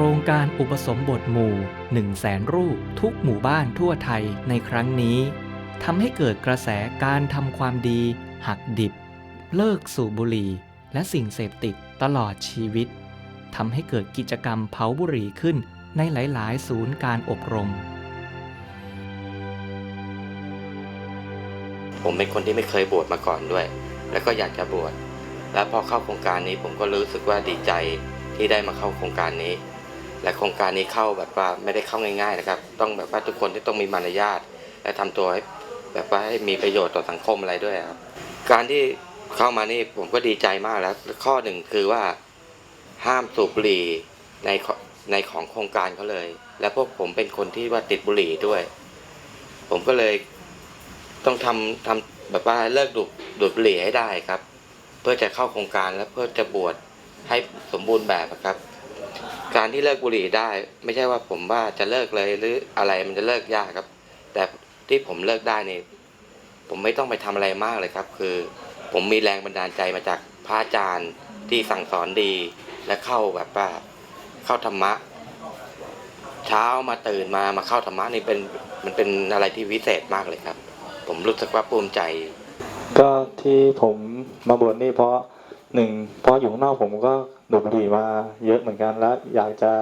รงการอุปสมบทหมู่ 1 0 0 0 0แสนรูปทุกหมู่บ้านทั่วไทยในครั้งนี้ทำให้เกิดกระแสการทำความดี หักดิบ เลิกสูบบุหรี่ และสิ่งเสพติดตลอดชีวิตทำให้เกิดกิจกรรมเผาบุหรี่ขึ้นในหลาย ๆ ศูนย์การอบรม ผมเป็นคนที่ไม่เคยบวชมาก่อนด้วย แล้วก็อยากจะบวช แล้วพอเข้าโครงการนี้ผมก็รู้สึกว่าดีใจที่ได้มาเข้าโครงการนี้ และโครงการนี้เข้าแบบว่าไม่ได้เข้าง่าย ๆนะครับ ต้องแบบว่าทุกคนที่ต้องมีมารยาทและทำตัวให้แบบว่าให้มีประโยชน์ต่อสังคมอะไรด้วยครับ การที่เข้ามานี่ผมก็ดีใจมากแล้ว ข้อหนึ่งคือว่าห้ามสูบบุหรี่ในในของโครงการเขาเลย และพวกผมเป็นคนที่ว่าติดบุหรี่ด้วย ผมก็เลยต้องทำทำแบบว่าเลิกดูดดูดบุหรี่ให้ได้ครับ เพื่อจะเข้าโครงการและเพื่อจะบวชให้สมบูรณ์แบบครับ การที่เลิกบุหรี่ได้ ไม่ใช่ว่าผมว่าจะเลิกเลยหรืออะไรมันจะเลิกยากครับ แต่ที่ผมเลิกได้นี่ผมไม่ต้องไปทำอะไรมากเลยครับ คือ ผมมีแรงบันดาลใจมาจากพระอาจารย์ที่สั่งสอนดี และเข้าแบบว่าเข้าธรรมะ เช้ามาตื่นมามาเข้าธรรมะนี่เป็นมันเป็นอะไรที่วิเศษมากเลยครับ ผมรู้สึกว่าภูมิใจ ก็ที่ผมมาบวชนี่เพราะ หนึ่งเพราะอยู่ข้างนอกผมก็ดูดบุหรี่มาเยอะเหมือนกันแล้วอยากจะ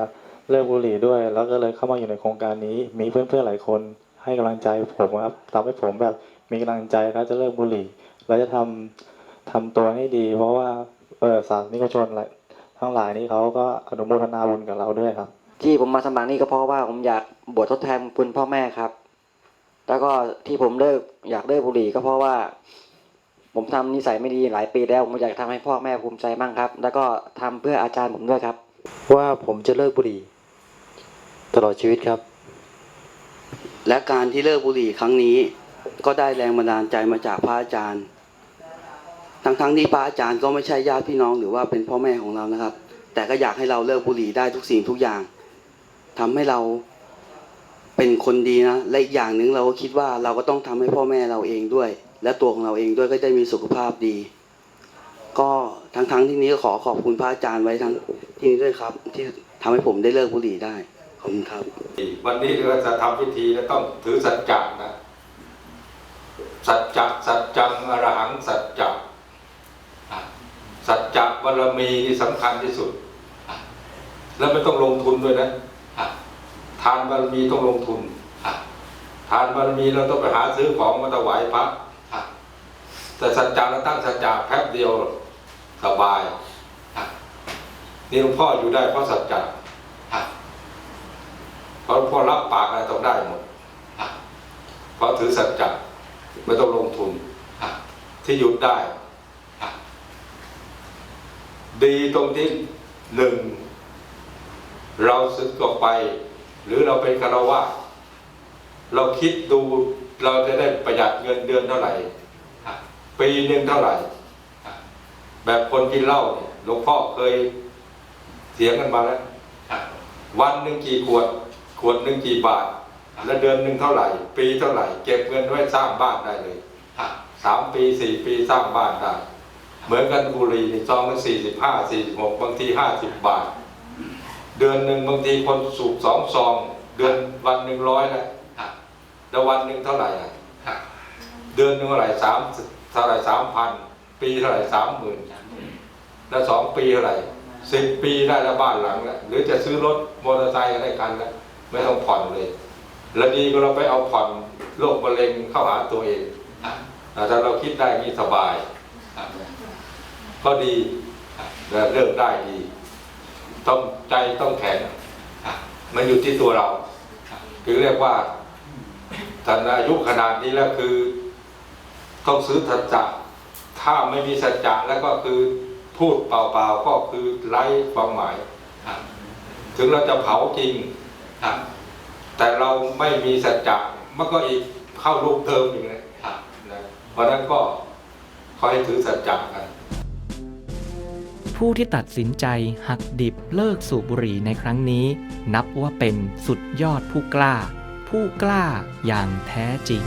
เลิกบุหรี่ด้วย แล้วก็เลยเข้ามาอยู่ในโครงการนี้ มีเพื่อนๆหลายคนให้กำลังใจผมครับทำให้ผมแบบมีกำลังใจแล้วจะเลิกบุหรี่แล้วจะทำทำตัวให้ดี เพราะว่าเออสาธนิกชนหลายทั้งหลายนี่เขาก็อนุโมทนาบุญกับเราด้วยครับ ที่ผมมาสมัครนี่ก็เพราะว่าผมอยากบวชทดแทนคุณพ่อแม่ครับ แล้วก็ที่ผมเลิกอยากเลิกบุหรี่ก็เพราะว่า ผมทำนิสัยไม่ดีหลายปีแล้ว ผมอยากทำให้พ่อแม่ภูมิใจบ้างครับ แล้วก็ทำเพื่ออาจารย์ผมด้วยครับ ว่าผมจะเลิกบุหรี่ ตลอดชีวิตครับ และการที่เลิกบุหรี่ครั้งนี้ ก็ได้แรงบันดาลใจมาจากพระอาจารย์ ทั้งๆที่พระอาจารย์ก็ไม่ใช่ญาติพี่น้องหรือว่าเป็นพ่อแม่ของเรานะครับ แต่ก็อยากให้เราเลิกบุหรี่ได้ทุกสิ่งทุกอย่างทำให้เราเป็นคนดีนะ และอีกอย่างหนึ่งเราก็คิดว่าเราก็ต้องทำให้พ่อแม่เราเองด้วย และตัวของเราเองด้วยก็ได้มีสุขภาพดี ก็ทั้งๆที่นี้ก็ขอขอบคุณพระอาจารย์ไว้ทั้งที่นี้ด้วยครับ ที่ทำให้ผมได้เลิกบุหรี่ได้ขอบคุณครับ วันนี้เราจะทำพิธีแล้วต้องถือสัจจะนะสัจจะสัจจังอรหังสัจจะสัจจะบารมีนี่สำคัญที่สุด แล้วไม่ต้องลงทุนด้วยนะทานบารมีต้องลงทุนทานบารมีเราต้องไปหาซื้อของมาถวายพระ แต่สัจจะเราตั้งสัจจะแป๊บเดียวสบายนี่หลวงพ่ออยู่ได้เพราะสัจจะเพราะพ่อรับปากอะไรต้องได้หมดเพราะถือสัจจะไม่ต้องลงทุนที่หยุดได้ ดีตรงที่หนึ่งเราสึกออกไป หรือเราเป็นคารวะเราคิดดูเราจะได้ประหยัดเงินเดือนเท่าไหร่ ปีหนึ่งเท่าไหร่อะแบบคนกินเหล้าเนี่ยหลวงพ่อเคยเสียงกันมาแล้วอะวันหนึ่งกี่ขวด ขวดหนึ่งกี่บาท แล้วเดือนหนึ่งเท่าไหร่ ปีเท่าไหร่ เก็บเงินไว้สร้างบ้านได้เลยสามปีสี่ปีสร้างบ้านได้เหมือนกันบุหรี่นี่ซองละสี่สิบห้าสี่สิบหกบางทีห้าสิบบาท เดือนหนึ่งบางทีคนสูบสองซอง เดือนวันหนึ่งร้อยแล้วแล้ววันหนึ่งเท่าไหร่อะเดือนหนึ่งเท่าไหร่สาม เท่าไหร่สามพันปีเท่าไหร่สามหมื่นแล้วสองปีเท่าไหร่สิบปีได้แล้วบ้านหลังแล้วหรือจะซื้อรถมอเตอร์ไซค์ก็ได้กันแล้วไม่ต้องผ่อนเลยแล้วดีก็เราไปเอาผ่อนโรคมะเร็งเข้าหาตัวเองอะถ้าเราคิดได้นี่สบายก็ดีเลิกได้ดี ต้องใจต้องแข็งมันอยู่ที่ตัวเรา คือเรียกว่าท่านอายุขนาดนี้แล้วคือ ต้องซื้อสัจจะถ้าไม่มีสัจจะแล้วก็คือพูดเปล่าๆก็คือไร้ความหมาย ถึงเราจะเผาจริงแต่เราไม่มีสัจจะมันก็อีกเข้ารูปเดิมอีกนะอ่เพราะฉะนั้นก็ขอให้ถือสัจจะกันผู้ที่ตัดสินใจหักดิบเลิกสูบบุหรี่ในครั้งนี้ นับว่าเป็นสุดยอดผู้กล้า ผู้กล้าอย่างแท้จริง